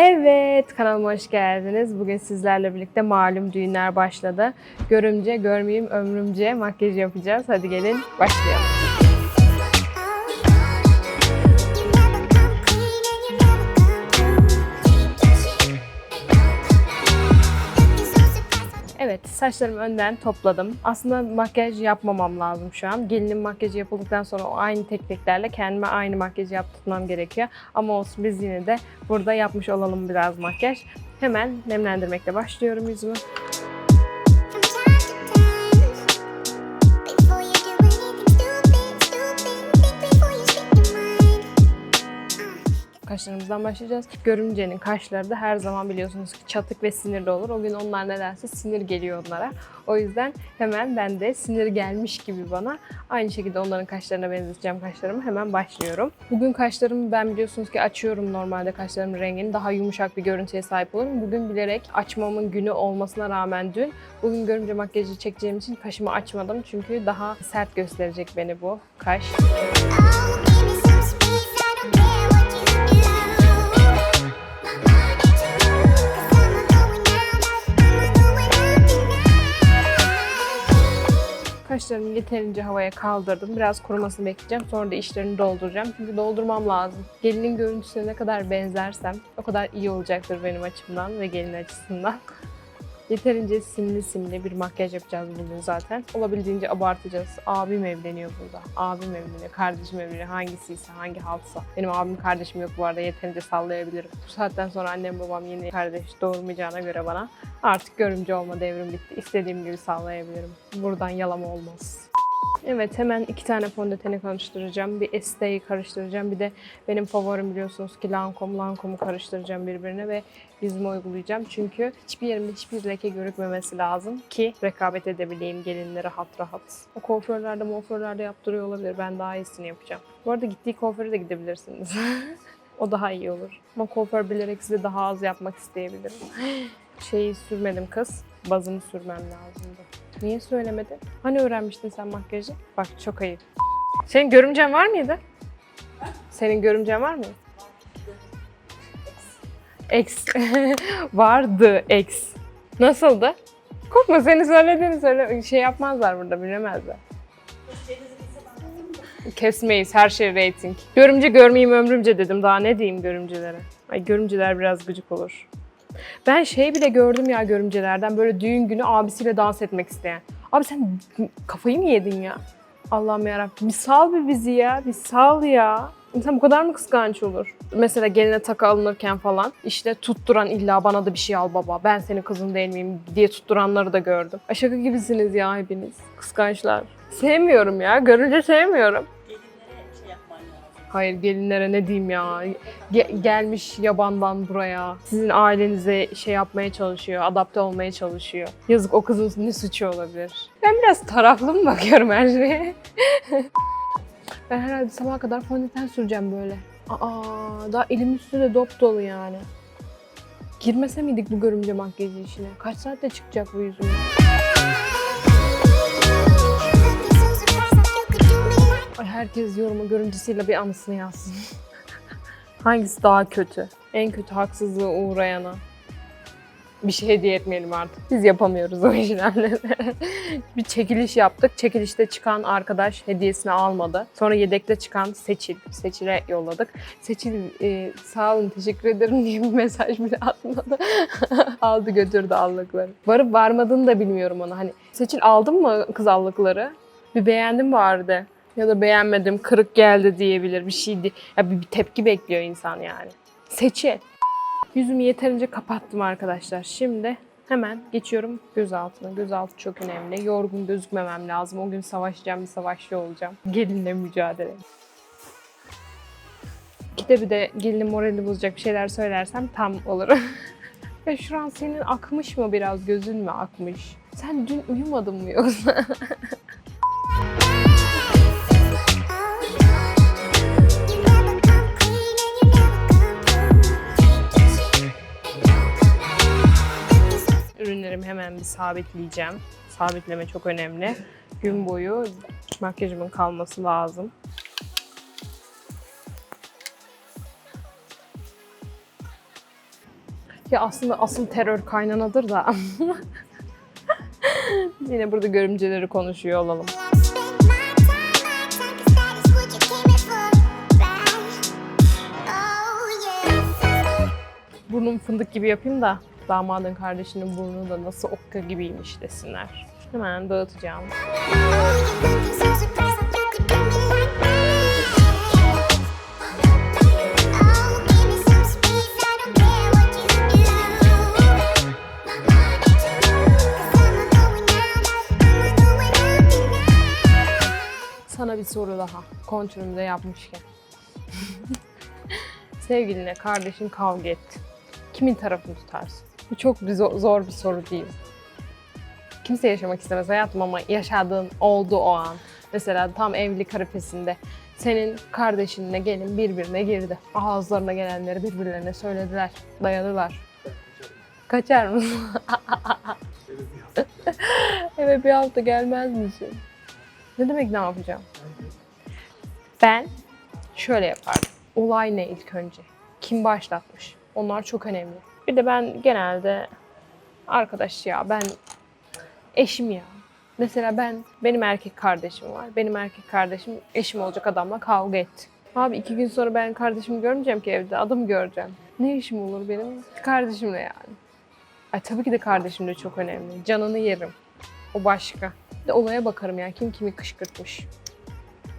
Evet, kanalıma hoş geldiniz. Bugün sizlerle birlikte malum düğünler başladı. Görümce, görmeyeyim ömrümce makyaj yapacağız. Hadi gelin başlayalım. Evet, saçlarımı önden topladım. Aslında makyaj yapmamam lazım şu an. Gelinin makyajı yapıldıktan sonra o aynı tekniklerle kendime aynı makyajı yaptırmam gerekiyor. Ama olsun biz yine de burada yapmış olalım biraz makyaj. Hemen nemlendirmekle başlıyorum yüzümü. Kaşlarımızdan başlayacağız. Görümcenin kaşları da her zaman biliyorsunuz ki çatık ve sinirli olur. O gün onlar nedense sinir geliyor onlara. O yüzden hemen ben de sinir gelmiş gibi bana aynı şekilde onların kaşlarına benzeteceğim kaşlarımı. Hemen başlıyorum. Bugün kaşlarımı ben biliyorsunuz ki açıyorum normalde kaşlarımın rengini. Daha yumuşak bir görüntüye sahip olurum. Bugün bilerek açmamın günü olmasına rağmen dün bugün görümce makyajı çekeceğim için kaşımı açmadım. Çünkü daha sert gösterecek beni bu kaş. Kaşlarımı yeterince havaya kaldırdım. Biraz kurumasını bekleyeceğim. Sonra da içlerini dolduracağım. Çünkü doldurmam lazım. Gelinin görüntüsüne ne kadar benzersem o kadar iyi olacaktır benim açımdan ve gelin açısından. Yeterince simli simli bir makyaj yapacağız bugün zaten. Olabildiğince abartacağız. Abim evleniyor burada. Abim evleniyor, kardeşim evleniyor. Hangisiyse, hangi haltsa. Benim abim kardeşim yok bu arada. Yeterince sallayabilirim. Bu saatten sonra annem babam yeni kardeş doğurmayacağına göre bana artık görümce olma devrim bitti. İstediğim gibi sallayabilirim. Buradan yalama olmaz. Evet hemen iki tane fondöteni karıştıracağım. Bir Estee karıştıracağım. Bir de benim favorim biliyorsunuz ki Lancome. Lancome'u karıştıracağım birbirine ve yüzüme uygulayacağım. Çünkü hiçbir yerimde hiçbir leke görükmemesi lazım ki rekabet edebileyim gelinle rahat rahat. O kuaförlerde muaförlerde yaptırıyor olabilir. Ben daha iyisini yapacağım. Bu arada gittiği kuaföre de gidebilirsiniz. o daha iyi olur. Ama kuaför bilerek size daha az yapmak isteyebilirim. Şeyi sürmedim kız. Bazımı sürmem lazımdı. Niye söylemedin? Hani öğrenmiştin sen makyajı? Bak çok ayıp. Senin görümcen var mıydı? Senin görümcen var mı? Ex. Vardı ex. Nasıldı? Korkma seni söylediğini söyle. Şey yapmazlar burada bilemezler. Kesmeyiz her şey rating. Görümce görmeyeyim ömrümce dedim. Daha ne diyeyim görümcelere? Ay görümceler biraz gıcık olur. Ben şey bile gördüm ya görümcelerden böyle düğün günü abisiyle dans etmek isteyen. Abi sen kafayı mı yedin ya? Allah'ım yarabbim bir sal bir bizi ya, bir sal ya. İnsan bu kadar mı kıskanç olur? Mesela geline takı alınırken falan işte tutturan illa bana da bir şey al baba ben senin kızın değil miyim diye tutturanları da gördüm. Ay şaka gibisiniz ya hepiniz. Kıskançlar. Sevmiyorum ya. Görünce sevmiyorum. Hayır gelinlere ne diyeyim ya. Ge- gelmiş yabandan buraya. Sizin ailenize şey yapmaya çalışıyor, adapte olmaya çalışıyor. Yazık o kızın ne suçu olabilir? Ben biraz taraflı mı bakıyorum her şeye? ben herhalde sabaha kadar fondöten süreceğim böyle. Aa, daha elimin üstü de dop dolu yani. Girmese miydik bu görümce makyajı işine? Kaç saatte çıkacak bu yüzüm? Herkes yorumu görüntüsüyle bir anısını yazsın. Hangisi daha kötü? En kötü haksızlığa uğrayana. Bir şey hediye etmeyelim artık. Biz yapamıyoruz o işlerle. bir çekiliş yaptık. Çekilişte çıkan arkadaş hediyesini almadı. Sonra yedekte çıkan Seçil. Seçil'e yolladık. Seçil e, sağ olun teşekkür ederim diye bir mesaj bile atmadı. Aldı götürdü allıkları. Varıp varmadığını da bilmiyorum ona. Hani Seçil aldın mı kız allıkları? Bir beğendim vardı. Ya da beğenmedim, kırık geldi diyebilir bir şeydi. Ya bir, bir tepki bekliyor insan yani. Seçi. Yüzümü yeterince kapattım arkadaşlar. Şimdi hemen geçiyorum gözaltına. Gözaltı çok önemli. Yorgun gözükmemem lazım. O gün savaşacağım, bir savaşçı olacağım. Gelinle mücadele. İşte bir de gelinin moralini bozacak bir şeyler söylersem tam olur. ya şu an senin akmış mı biraz, gözün mü akmış? Sen dün uyumadın mı yoksa? hemen bir sabitleyeceğim. Sabitleme çok önemli. Gün boyu makyajımın kalması lazım. Ya aslında asıl terör kaynanadır da. Yine burada görümceleri konuşuyor olalım. Burnum fındık gibi yapayım da damadın kardeşinin burnu da nasıl okka gibiymiş desinler. Hemen dağıtacağım. Sana bir soru daha. Kontrolümde yapmışken. Sevgiline kardeşin kavga etti. Kimin tarafını tutarsın? Bu çok bir zo- zor bir soru değil. Kimse yaşamak istemez hayatım ama yaşadığın oldu o an. Mesela tam evlilik arifesinde senin kardeşinle gelin birbirine girdi. Ağızlarına gelenleri birbirlerine söylediler, dayadılar. Kaçar mısın? evet bir hafta gelmez misin? Ne demek ne yapacağım? Ben şöyle yapardım. Olay ne ilk önce? Kim başlatmış? Onlar çok önemli. Bir de ben genelde arkadaş ya ben eşim ya. Mesela ben benim erkek kardeşim var. Benim erkek kardeşim eşim olacak adamla kavga etti. Abi iki gün sonra ben kardeşimi görmeyeceğim ki evde. Adamı göreceğim. Ne işim olur benim? Kardeşimle yani. Ay tabii ki de kardeşim de çok önemli. Canını yerim. O başka. Bir de olaya bakarım ya. Kim kimi kışkırtmış.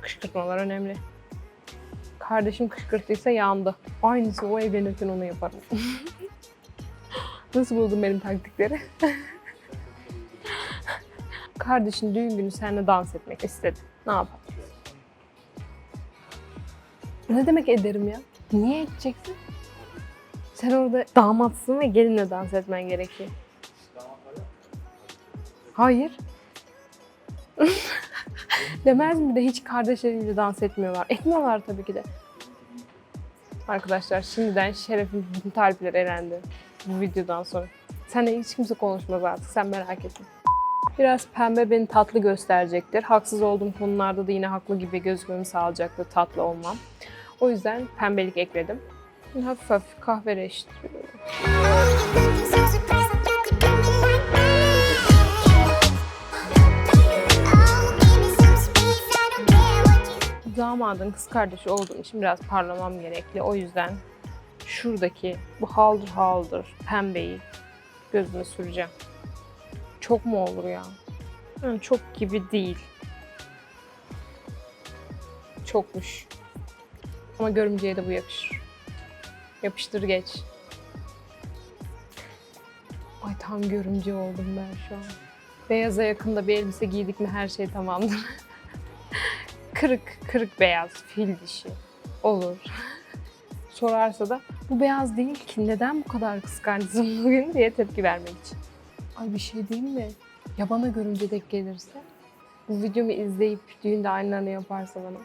Kışkırtmalar önemli. Kardeşim kışkırttıysa yandı. Aynısı o evlenirken onu yaparım. Nasıl buldun benim taktikleri? Kardeşin düğün günü seninle dans etmek istedi. Ne yapalım? Ne demek ederim ya? Niye edeceksin? Sen orada damatsın ve gelinle dans etmen gerekiyor. Hayır. Demez mi de hiç kardeşleriyle dans etmiyorlar. Etmiyorlar tabii ki de. Arkadaşlar şimdiden şerefin bütün tarifleri elendi bu videodan sonra. Seninle hiç kimse konuşmaz artık sen merak etme. Biraz pembe beni tatlı gösterecektir. Haksız olduğum konularda da yine haklı gibi gözükmemi sağlayacaktır tatlı olmam. O yüzden pembelik ekledim. Şimdi hafif hafif kahve reştiriyorum. Damadın kız kardeşi olduğum için biraz parlamam gerekli. O yüzden şuradaki bu haldır haldır pembeyi gözüme süreceğim. Çok mu olur ya? Yani çok gibi değil. Çokmuş. Ama görümceye de bu yakışır. Yapıştır geç. Ay tam görümce oldum ben şu an. Beyaza yakında bir elbise giydik mi her şey tamamdır. kırık, kırık beyaz, fil dişi. Olur. Sorarsa da bu beyaz değil ki neden bu kadar kıskançsın bugün diye tepki vermek için. Ay bir şey diyeyim mi? Ya bana görünce denk gelirse? Bu videomu izleyip düğünde aynılarını yaparsa bana.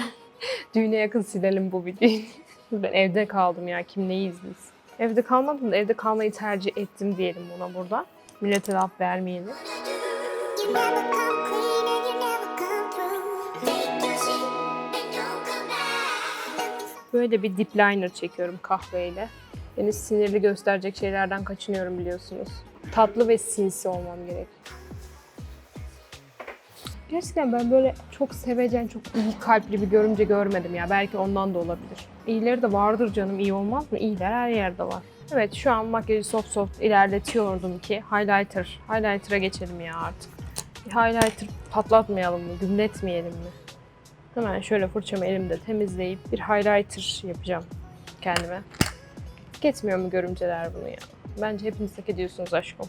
Düğüne yakın silelim bu videoyu. ben evde kaldım ya kim neyi izlesin. Evde kalmadım da evde kalmayı tercih ettim diyelim buna burada. Millete laf vermeyelim. Böyle bir dip liner çekiyorum kahveyle. Beni sinirli gösterecek şeylerden kaçınıyorum biliyorsunuz. Tatlı ve sinsi olmam gerek. Gerçekten ben böyle çok sevecen, çok iyi kalpli bir görümce görmedim ya. Belki ondan da olabilir. İyileri de vardır canım, iyi olmaz mı? İyiler her yerde var. Evet şu an makyajı soft soft ilerletiyordum ki highlighter, highlighter'a geçelim ya artık. Bir highlighter patlatmayalım mı, gümletmeyelim mi? Hemen şöyle fırçamı elimde temizleyip bir highlighter yapacağım kendime. Geçmiyor mu görümceler bunu ya? Bence hepiniz hak ediyorsunuz aşkım.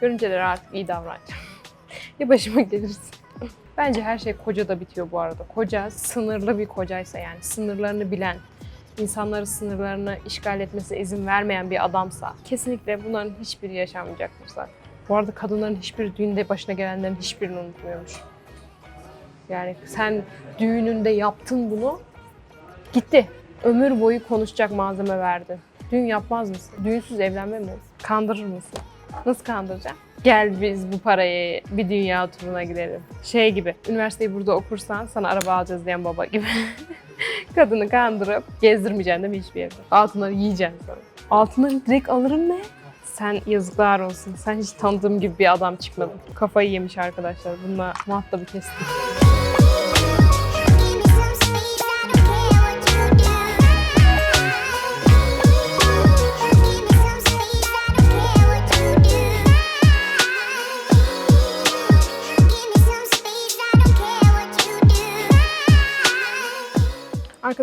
Görümcelere artık iyi davranacağım. ya başıma gelirse. Bence her şey kocada bitiyor bu arada. Koca sınırlı bir kocaysa yani sınırlarını bilen, insanları sınırlarını işgal etmesine izin vermeyen bir adamsa kesinlikle bunların hiçbiri yaşanmayacaktır zaten. Bu arada kadınların hiçbir düğünde başına gelenlerin hiçbirini unutmuyormuş. Yani sen düğününde yaptın bunu, gitti. Ömür boyu konuşacak malzeme verdin. Düğün yapmaz mısın? Düğünsüz evlenme mi? Kandırır mısın? Nasıl kandıracaksın? Gel biz bu parayı bir dünya turuna gidelim. Şey gibi, üniversiteyi burada okursan sana araba alacağız diyen baba gibi. Kadını kandırıp gezdirmeyeceksin değil mi hiçbir yerde? Altınları yiyeceksin sonra. Altına direkt alırım ne? Sen yazıklar olsun. Sen hiç tanıdığım gibi bir adam çıkmadın. Kafayı yemiş arkadaşlar. Bununla muhatabı kestik.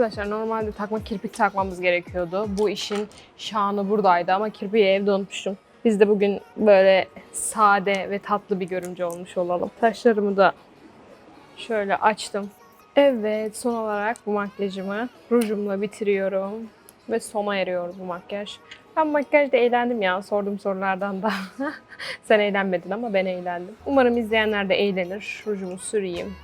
Arkadaşlar normalde takma kirpik takmamız gerekiyordu. Bu işin şanı buradaydı ama kirpiği evde unutmuşum. Biz de bugün böyle sade ve tatlı bir görümce olmuş olalım. Taşlarımı da şöyle açtım. Evet son olarak bu makyajımı rujumla bitiriyorum. Ve sona eriyor bu makyaj. Ben makyajda eğlendim ya sorduğum sorulardan da. Sen eğlenmedin ama ben eğlendim. Umarım izleyenler de eğlenir. Rujumu süreyim.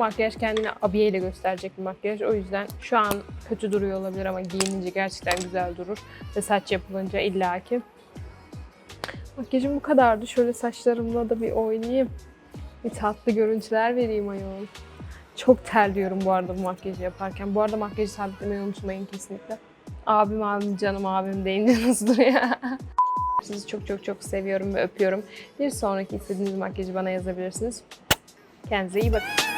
Makyaj kendini abiyeyle gösterecek bir makyaj. O yüzden şu an kötü duruyor olabilir ama giyinince gerçekten güzel durur. Ve saç yapılınca illaki. Makyajım bu kadardı. Şöyle saçlarımla da bir oynayayım. Bir tatlı görüntüler vereyim ayol. Çok terliyorum bu arada bu makyajı yaparken. Bu arada makyajı sabitlemeyi unutmayın kesinlikle. Abim abim canım abim deyince duruyor? Sizi çok çok çok seviyorum ve öpüyorum. Bir sonraki istediğiniz makyajı bana yazabilirsiniz. Kendinize iyi bakın.